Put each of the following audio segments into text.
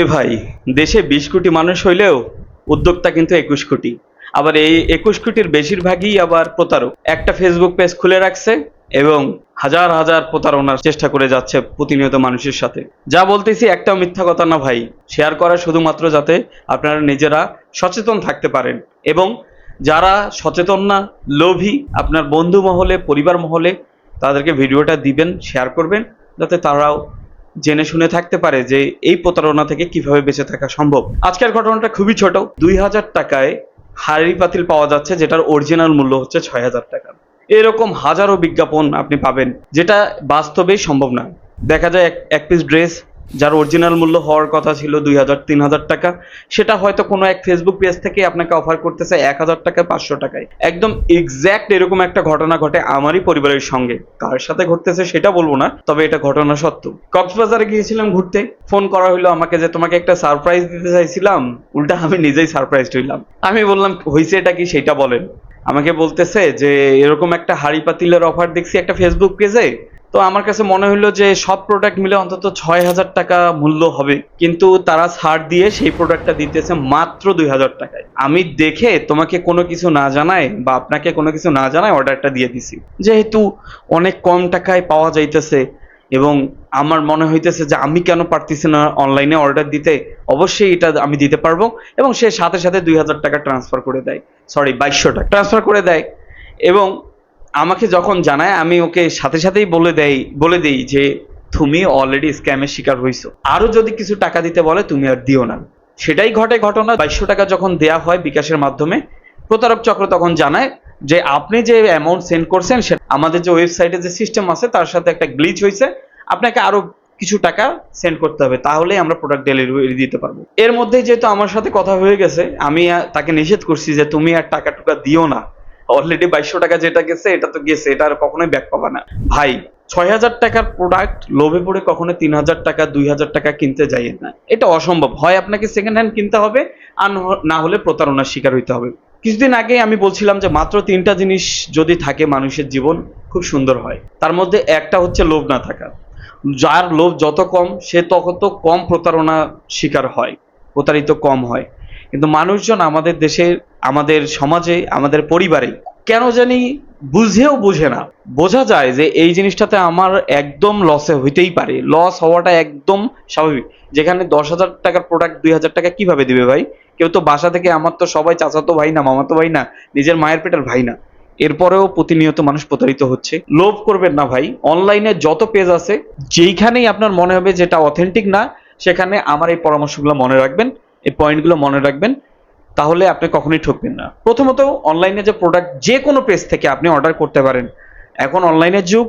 এ ভাই, দেশে বিশ কোটি মানুষ হইলেও উদ্যোক্তা কিন্তু একুশ কোটি। আবার এই একুশ কোটির বেশিরভাগই আবার প্রতারক। একটা ফেসবুক পেজ খুলে রাখছে এবং হাজার হাজার প্রতারণার চেষ্টা করে যাচ্ছে প্রতিনিয়ত মানুষের সাথে। যা বলতেছি একটাও মিথ্যা কথা না ভাই। শেয়ার করা শুধুমাত্র যাতে আপনারা নিজেরা সচেতন থাকতে পারেন এবং যারা সচেতন না, লোভী, আপনার বন্ধু মহলে, পরিবার মহলে, তাদেরকে ভিডিওটা দিবেন শেয়ার করবেন, যাতে তারাও জেনে শুনে থাকতে পারে যে এই প্রতারণা থেকে কীভাবে বেঁচে থাকা সম্ভব। আজকের ঘটনাটা খুবই ছোট। দুই হাজার টাকায় হাড়ি পাতিল পাওয়া যাচ্ছে, যেটার অরিজিনাল মূল্য হচ্ছে ছয় হাজার টাকা। এরকম হাজারো বিজ্ঞাপন আপনি পাবেন, যেটা বাস্তবেই সম্ভব না। দেখা যায় এক- পিস ড্রেস যার অরিজিনাল মূল্য হওয়ার কথা ছিল দুই হাজার, তিন হাজার টাকা, সেটা হয়তো কোনো এক ফেসবুক পেজ থেকে আপনাকে অফার করতেছে এক হাজার টাকায় পাঁচশো টাকায়। একদম এক্স্যাক্ট এরকম একটা ঘটনা ঘটে আমারই পরিবারের সঙ্গে। কার সাথে ঘটতেছে সেটা বলব না, তবে এটা ঘটনা সত্য। কক্সবাজারে গিয়েছিলাম ঘুরতে ফোন করা হলো আমাকে যে তোমাকে একটা সারপ্রাইজ দিতে চাইছিলাম, উল্টা আমি নিজেই সারপ্রাইজ হইলাম। আমি বললাম হয়েছে এটা কি? সেটা বলেন। আমাকে বলতেছে যে, এরকম একটা হাড়ি পাতিলের অফার দেখছি একটা ফেসবুক পেজে তো আমার কাছে মনে হলো যে সব প্রোডাক্ট মিলে অন্তত ছয় হাজার টাকা মূল্য হবে। কিন্তু তারা ছাড় দিয়ে সেই প্রোডাক্টটা দিতেছে মাত্র দুই হাজার টাকায়। আমি দেখে তোমাকে কোনো কিছু না জানায় বা আপনাকে কোনো কিছু না জানায় অর্ডারটা দিয়ে দিছি। যেহেতু অনেক কম টাকায় পাওয়া যাইতেছে এবং আমার মনে হইতেছে যে আমি কেন পারতেছি না অনলাইনে অর্ডার দিতে, অবশ্যই এটা আমি দিতে পারব এবং সে সাথে সাথে দুই হাজার টাকা ট্রান্সফার করে দেয়। সরি বাইশশো টাকা ট্রান্সফার করে দেয়। এবং আমাকে যখন জানায়, আমি ওকে সাথে সাথেই বলে দেই বলে দেই যে তুমি অলরেডি স্ক্যামের শিকার হইছো। আরও যদি কিছু টাকা দিতে বলে, তুমি আর দিও না। সেটাই ঘটে ঘটনা। বাইশশো টাকা যখন দেয়া হয় বিকাশের মাধ্যমে, প্রতারক চক্র তখন জানায় যে আপনি যে অ্যামাউন্ট সেন্ড করছেন, সে আমাদের যে ওয়েবসাইটে যে সিস্টেম আছে, তার সাথে একটা গ্লিচ হয়েছে আপনাকে আরও কিছু টাকা সেন্ড করতে হবে, তাহলেই আমরা প্রোডাক্ট ডেলিভারি দিতে পারব। এর মধ্যে যেহেতু আমার সাথে কথা হয়ে গেছে, আমি তাকে নিষেধ করছি যে তুমি আর টাকা টুকা দিও না। অলরেডি বাইশশো টাকা যেটা গেছে, এটা তো গেছে, এটা আর কখনোই ব্যাক পাবা না। ভাই, ছয় হাজার টাকার প্রোডাক্ট লোভে পড়ে কখনো তিন হাজার টাকা, দুই হাজার টাকা কিনতে যাই না। এটা অসম্ভব। হয় আপনাকে সেকেন্ড হ্যান্ড কিনতে হবে, আর না হলে প্রতারণার শিকার হইতে হবে। কিছুদিন আগে আমি বলছিলাম যে মাত্র তিনটা জিনিস যদি থাকে মানুষের জীবন, খুব সুন্দর হয়। তার মধ্যে একটা হচ্ছে লোভ না থাকা। যার লোভ যত কম, সে তত কম প্রতারণা শিকার হয়, প্রতারিত কম হয়। কিন্তু মানুষজন আমাদের দেশে, আমাদের সমাজে, আমাদের পরিবারে কেন জানি বুঝেও বুঝে না। বোঝা যায় যে এই জিনিসটাতে আমার একদম লসে হইতেই পারে। লস হওয়াটা একদম স্বাভাবিক। যেখানে দশ হাজার টাকার প্রোডাক্ট দুই হাজার টাকা কীভাবে দিবে ভাই? কেউ তো বাসা থেকে আমার তো সবাই চাচাতো ভাই না, মামাতো ভাই না, নিজের মায়ের পেটের ভাই না। এরপরেও প্রতিনিয়ত মানুষ প্রতারিত হচ্ছে। লোভ করবেন না ভাই। অনলাইনে যত পেজ আছে, যেইখানেই আপনার মনে হবে যেটা অথেন্টিক না, সেখানে আমার এই পরামর্শগুলো মনে রাখবেন। এই পয়েন্টগুলো মনে রাখবেন, তাহলে আপনি কখনোই ঠকবেন না। প্রথমত অনলাইনে যে প্রোডাক্ট যে কোনো পেজ থেকে আপনি অর্ডার করতে পারেন। এখন অনলাইনের যুগ,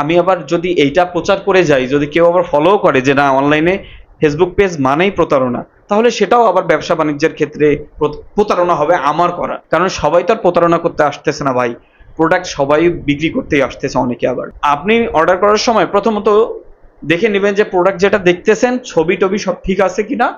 আমি আবার যদি এইটা প্রচার করে যাই, যদি কেউ আবার ফলো করে যে না অনলাইনে ফেসবুক পেজ মানেই প্রতারণা, তাহলে সেটাও আবার ব্যবসা বাণিজ্যের ক্ষেত্রে প্রতারণা হবে আমার করা। কারণ সবাই তো আর প্রতারণা করতে আসতেছে না ভাই। প্রোডাক্ট সবাই বিক্রি করতেই আসতেছে অনেকে আবার। আপনি অর্ডার করার সময় প্রথমত দেখে নেবেন যে প্রোডাক্ট যেটা দেখতেছেন ছবি টবি সব ঠিক আছে কিনা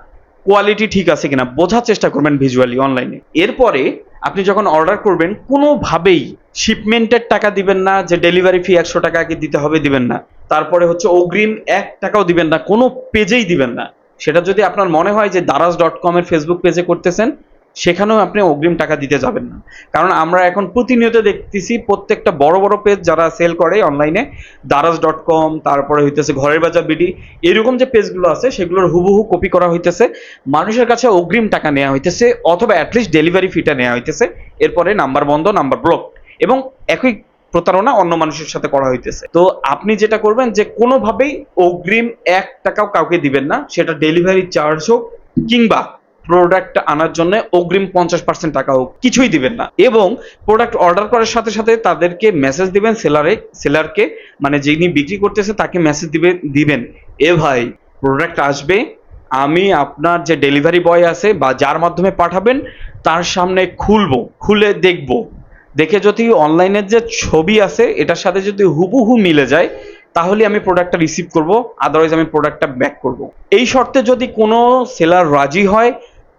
কোয়ালিটি ঠিক আছে কিনা, বোঝার চেষ্টা করবেন ভিজুয়ালি অনলাইনে এরপরে আপনি যখন অর্ডার করবেন, কোনোভাবেই শিপমেন্টের টাকা দিবেন না, যে ডেলিভারি ফি একশো টাকা কি দিতে হবে দিবেন না। তারপরে হচ্ছে অগ্রিম এক টাকাও দিবেন না, কোনো পেজেই দিবেন না। সেটা যদি আপনার মনে হয় যে দারাজ ডট কম এর ফেসবুক পেজে করতেছেন সেখানেও আপনি অগ্রিম টাকা দিতে যাবেন না। কারণ আমরা এখন প্রতিনিয়ত দেখতেছি প্রত্যেকটা বড় বড় পেজ যারা সেল করে অনলাইনে দারাজ ডট কম তারপরে হইতেছে ঘরের বাজার বিডি এরকম যে পেজগুলো আছে, সেগুলোর হুবহু কপি করা হইতেছে। মানুষের কাছে অগ্রিম টাকা নেওয়া হইতেছে, অথবা অ্যাটলিস্ট ডেলিভারি ফিটা নেওয়া হইতেছে। এরপরে নাম্বার বন্ধ নাম্বার ব্লক এবং একই প্রতারণা অন্য মানুষের সাথে করা হইতেছে। তো আপনি যেটা করবেন যে কোনোভাবেই অগ্রিম এক টাকাও কাউকে দিবেন না, সেটা ডেলিভারি চার্জ হোক কিংবা প্রোডাক্ট আনার জন্য অগ্রিম পঞ্চাশ পার্সেন্ট টাকা হোক, কিছুই দিবেন না। এবং প্রোডাক্ট অর্ডার করার সাথে সাথে তাদেরকে মেসেজ দিবেন সেলারে সেলারকে মানে যিনি বিক্রি করতেছে তাকে মেসেজ দিবে, দিবেন, এ ভাই প্রোডাক্ট আসবে, আমি আপনার যে ডেলিভারি বয় আছে বা যার মাধ্যমে পাঠাবেন, তার সামনে খুলবো, খুলে দেখব। দেখে যদি অনলাইনের যে ছবি আছে, এটার সাথে যদি হুবহু মিলে যায়, তাহলে আমি প্রোডাক্টটা রিসিভ করব আদারওয়াইজ আমি প্রোডাক্টটা ব্যাক করব। এই শর্তে যদি কোনো সেলার রাজি হয়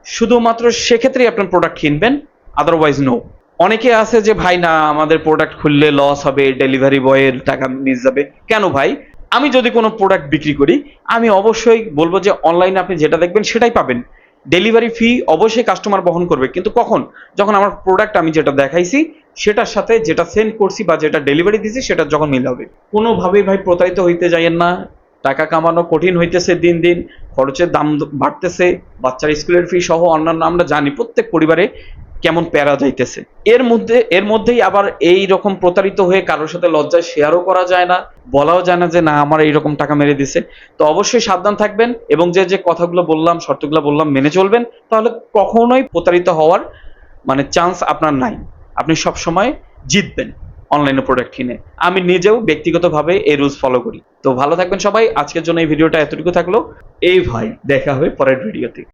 শুধুমাত্র সেক্ষেত্রেই আপনার প্রোডাক্ট কিনবেন আদারওয়াইজ নো অনেকে আছে যে, ভাই, না, আমাদের প্রোডাক্ট খুললে লস হবে ডেলিভারি বয়ের টাকা মিস যাবে। কেন ভাই? আমি যদি কোনো প্রোডাক্ট বিক্রি করি, আমি অবশ্যই বলব যে অনলাইনে আপনি যেটা দেখবেন, সেটাই পাবেন। ডেলিভারি ফি অবশ্যই কাস্টমার বহন করবে, কিন্তু কখন? যখন আমার প্রোডাক্ট আমি যেটা দেখাইছি, সেটার সাথে যেটা সেন্ড করছি বা যেটা ডেলিভারি দিছি, সেটা যখন মিল হবে। কোনোভাবেই ভাই প্রতারিত হইতে যাইয়েন না। টাকা কামানো কঠিন হইতেছে দিন দিন, খরচের দাম বাড়তেছে, বাচ্চার স্কুলের ফি সহ অন্যান্য আমরা জানি প্রত্যেক পরিবারে কেমন প্যারা যাইতেছে। এর মধ্যে, এর মধ্যেই আবার এই রকম প্রতারিত হয়ে কারোর সাথে লজ্জায় শেয়ারও করা যায় না, বলাও যায় না যে, না, আমার এইরকম টাকা মেরে দিছে। তো অবশ্যই সাবধান থাকবেন এবং যে যে কথাগুলো বললাম, শর্তগুলো বললাম মেনে চলবেন, তাহলে কখনোই প্রতারিত হওয়ার মানে চান্স আপনার নাই। আপনি সব সময় জিতবেন। অনলাইনে প্রোডাক্ট কিনে। আমি নিজেও ব্যক্তিগতভাবে এই রুলস ফলো করি। তো ভালো থাকবেন সবাই। আজকের জন্য এই ভিডিওটা এতটুকু থাকল। এই ভাই, দেখা হবে পরের ভিডিওতে